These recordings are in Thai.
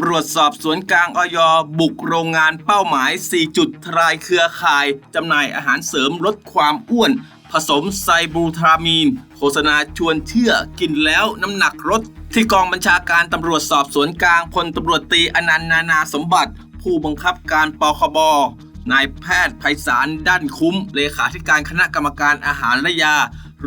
ำรวจสอบสวนกลางอยบุกโรงงานเป้าหมาย 4 จุดทลายเครือข่าย จำหน่ายอาหารเสริมลดความอ้วน ผสมไซบูทรามีน โฆษณาชวนเชื่อกินแล้วน้ำหนักลดที่กองบัญชาการตำรวจสอบสวนกลางพลตำรวจตีอนันต์นานาสมบัติ ผู้บังคับการปคบนายแพทย์ไพศาลด้านคุ้ม เลขาธิการคณะกรรมการอาหารและยา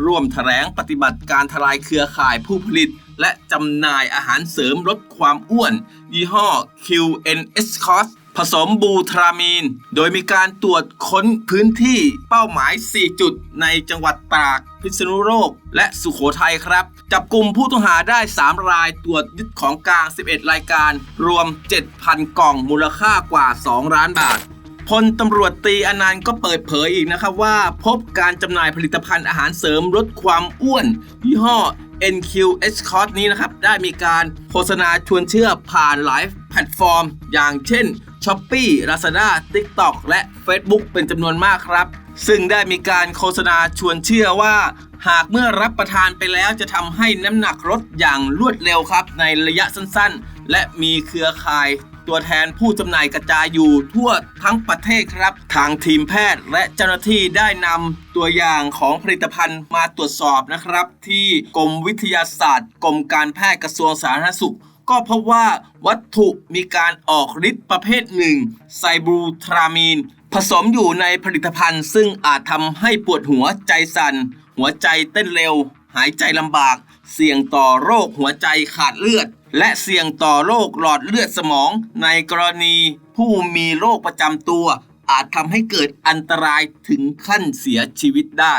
ร่วมแถลงปฏิบัติการทลายเครือข่ายผู้ผลิต และจำหน่ายอาหารเสริมลดความอ้วน ยี่ห้อ QNS c o s ผสมบูทรามีน โดยมีการตรวจค้นพื้นที่เป้าหมาย 4 จุดในจังหวัดตาก พิษณุโลก และสุขโขทัยครับ จับกลุ่มผู้ต้องหาได้ 3 รายตรวจยึดของกลาง 11 รายการ รวม 7,000 กล่องมูลค่ากว่า 2 ล้านบาทพลตำรวจตีอนันต์ก็เปิดเผยอีกนะครับว่า พบการจำหน่ายผลิตภัณฑ์อาหารเสริมลดความอ้วนยี่ห้อ NQH c o s นี้นะครับ ได้มีการโฆษณาชวนเชื่อผ่านไลฟ์แพลตฟอร์ม อย่างเช่น s h อ p e e Lazada TikTok และ Facebook เป็นจำนวนมากครับ ซึ่งได้มีการโฆษณาชวนเชื่อว่า หากเมื่อรับประทานไปแล้วจะทำให้น้ำหนักลดอย่างรวดเร็วครับ ในระยะสั้นๆ และมีเครือข่าย ตัวแทนผู้จำหน่ายกระจายอยู่ทั่วทั้งประเทศครับ ทางทีมแพทย์และเจ้าหน้าที่ได้นำตัวอย่างของผลิตภัณฑ์มาตรวจสอบนะครับ ที่กรมวิทยาศาสตร์กรมการแพทย์กระทรวงสาธารณสุขก็พบว่าวัตถุมีการออกฤทธิ์ประเภทหนึ่งไซบูทรามีน ผสมอยู่ในผลิตภัณฑ์ ซึ่งอาจทำให้ปวดหัวใจสั่น หัวใจเต้นเร็ว หายใจลำบาก เสี่ยงต่อโรคหัวใจขาดเลือด และเสี่ยงต่อโรคหลอดเลือดสมอง ในกรณีผู้มีโรคประจำตัว อาจทำให้เกิดอันตรายถึงขั้นเสียชีวิตได้